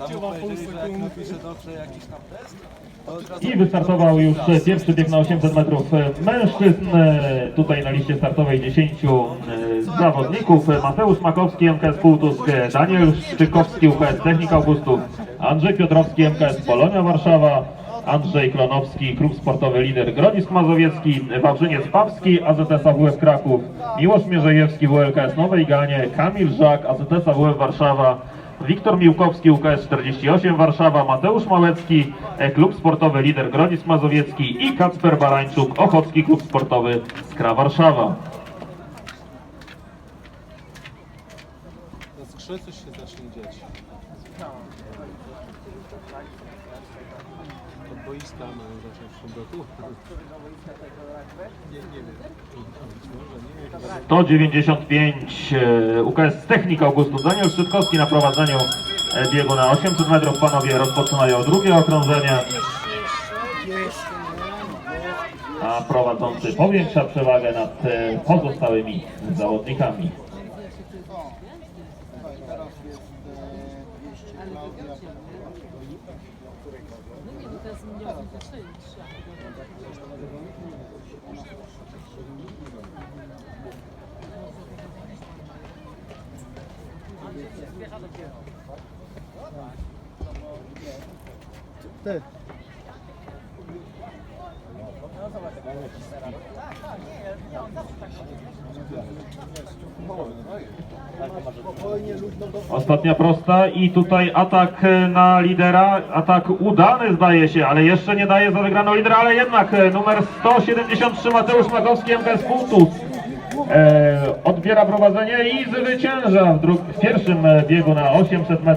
Tam mu powiedzieli, że jak napisze dobrze jakiś tam test, to od razu... I wystartował już pierwszy bieg na 800 metrów mężczyzn. Tutaj na liście startowej 10 zawodników. Mateusz Makowski, MKS Półtusk, Daniel Szczykowski, UKS Technik Augustów, Andrzej Piotrowski, MKS Polonia Warszawa, Andrzej Klonowski, Klub Sportowy Lider Grodzisk Mazowiecki, Wawrzyniec Pawski, AZS AWF Kraków, Miłosz Mierzejewski, WLKS Nowej Ganie, Kamil Żak, AZS AWF Warszawa, Wiktor Miłkowski, UKS 48 Warszawa, Mateusz Małecki, e, Klub Sportowy Lider Grodzisk Mazowiecki i Kacper Barańczuk, Ochocki Klub Sportowy Skra Warszawa. Na się zacznie dziać. Mają zacząć. Nie, nie wiem. Być może, nie. 195 e, UKS Technik Augustów. Daniel Szczytkowski na prowadzeniu e, biegu na 800 metrów. Panowie rozpoczynają drugie okrążenie. A prowadzący powiększa przewagę nad e, pozostałymi zawodnikami. Ty. Ostatnia prosta i tutaj atak na lidera, atak udany zdaje się, ale jeszcze nie daje za wygraną lidera, ale jednak numer 173 Mateusz Makowski MKS Puntus odbiera prowadzenie i zwycięża w, w pierwszym e, biegu na 800 metrów.